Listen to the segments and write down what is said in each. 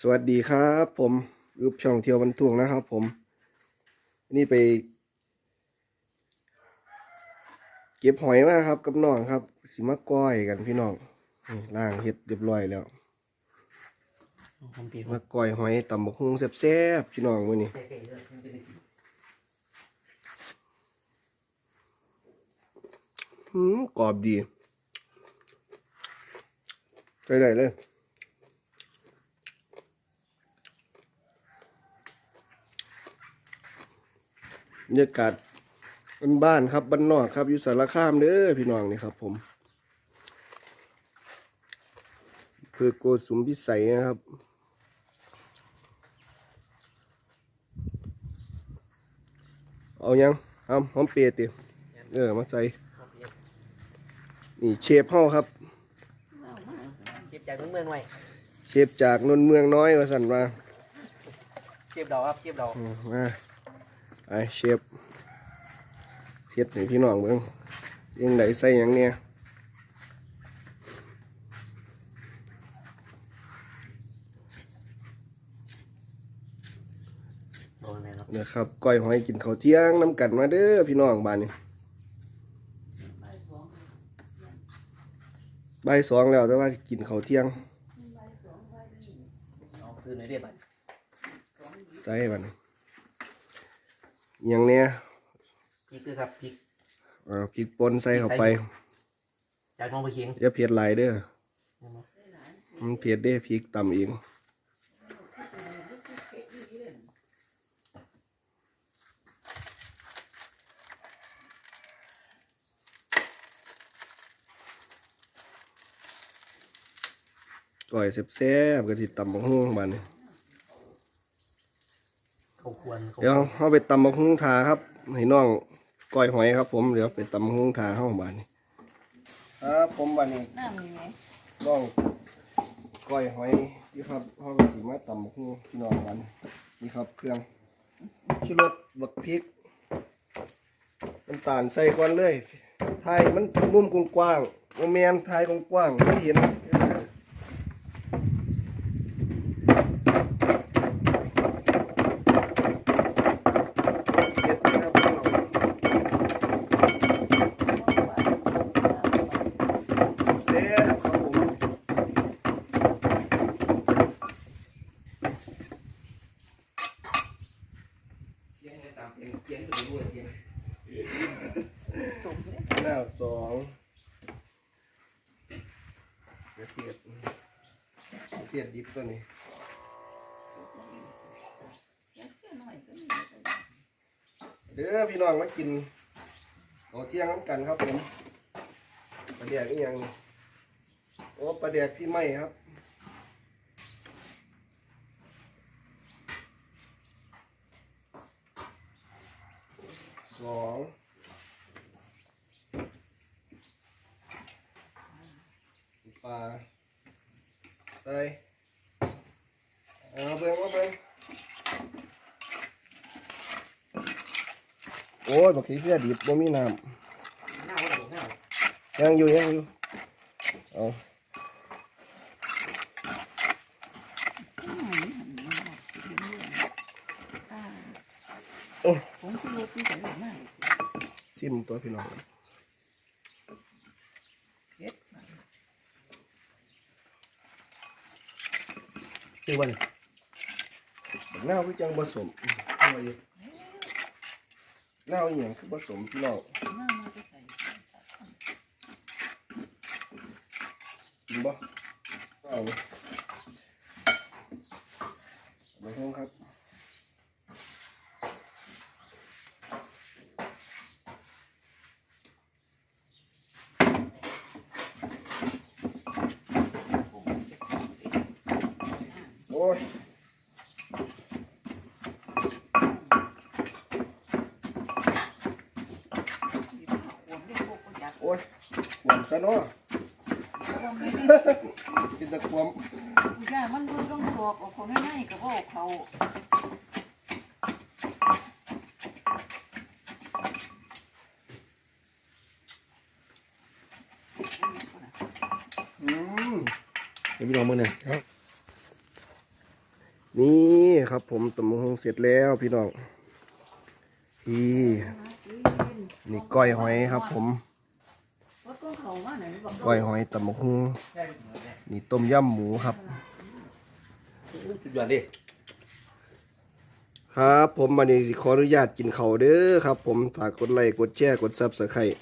สวัสดีครับ ผมอึบช่องเที่ยวบรรทุงนะครับ ผม นี่ไป เก็บหอยมาครับกับน้องครับ สิมาก้อยกันพี่น้องนี่ล่างเฮ็ดเรียบร้อยแล้วผมปีมาก้อยหอยตำบักหุ่งแซ่บๆพี่น้องมื้อนี้เก๋ๆเลยมันเป็นหืมกรอบดีใช้ได้เลย รรยากาศบ้านๆครับบ้านนอกครับอยู่สารคามเด้อพี่น้องนี่ครับผมเพื่อโกสุมพิสัยนะครับเอายังเอาหอมเปียติเออมาใส่นี่เชฟเฮาครับเก็บจากเมืองไว้เชฟจากนนเมืองน้อยว่าสั่นมาเก็บดอกครับเก็บดอกอืมมา ไอเชฟเฮ็ดให้พี่น้องเบิ่งยังไดใส่หยังเนี่ยโดนไหมครับนะครับก้อยหอยกินข้าวเที่ยงน้ำกันมาเด้อพี่น้องบ้านนี้บ่ายสองแล้วแต่ว่ากินข้าวเที่ยงเอาคืนในเรียบร้ อยใส่บ้านนี้หยังเนี่ยพริกด้วยครับพริกอ่าพริกป่นใส่เข้าไปจากน้องไปเคียงอย่าเผ็ดหลายเด้อมันเผ็ดเด้พริกต่ำเองก้อยแซ่บๆก็สิตำบักหุ่งบ้านนี้ เขาควรเขาเดี๋ยวเฮาไปตำบักหุ่งทาครับให้น้องก้อยหอยครับ ผมเดี๋ยวไปตำบักหุ่งทาเฮาบ้านนี้ครับผมบ้านนี้น้ำมีไหมน้องก้อยหอยนี่ครับห้องสีมาตำบักหุ่งพี่น้องบ้านนี้นี่ครับเครื่องชิรสบักพริกน้ำตาลใส่ก่อนเลยไทยมันมุมกว้างๆโมแมนไทยกว้างๆไม่เห็นเด็ดนะครับพี่น้องแซ่บครับผมหน้า สองกระเทียมกระเทียมดิบตัวนี้เด้อพี่น้องมากินข้าวเที่ยงน้ำกันครับผมปลาแดกอีหยังโอ้ปลาแดกพี่ไม่ครับสอง ปลาใส่เอาเบิ่งว่าเบิ่งโอ้ยบักขี้เสียดิบบ่มีน้หน้าเขาหน้าำยังอยู่ยังอยู่เอาโอ้ผมคือรถที่ใส่มาก ซิมตัวพี่น้อง เฮ็ด คือวันนี้บักหน้าคือจังผสมเอาอย่าอีหยังคือผสมพี่น้องหน้ามาจะใส่กินบ่เอาเลยไปห้องครับ ยผมได้พวกก็จัดโอ้ยหวานซะเนาะกินแตะควมผู้ามันรู้ต้องบอกเอาคนง่ายๆกับว่าเขาอืม เดี๋ยวพี่น้องมือหนึ่ง นี่ครับผมตำบักหงเสร็จแล้วพี่น้องนี่นี่ก้อยหอยครับ ผมว่าต้นเขาว่าไหนบอกก้อยหอยตำบักหงนี่ต้มยำหมูครับสุดยอดดิครับผมวันนี้ขออนุญาตกินเขาวเด้อครับ ผมฝากกดไลค์กดแชร์กดซับสไครต์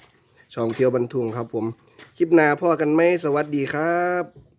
ช่องเที่ยวบันทุงครับ ผมคลิปหน้าพ่อกันไหมสวัสดีครับ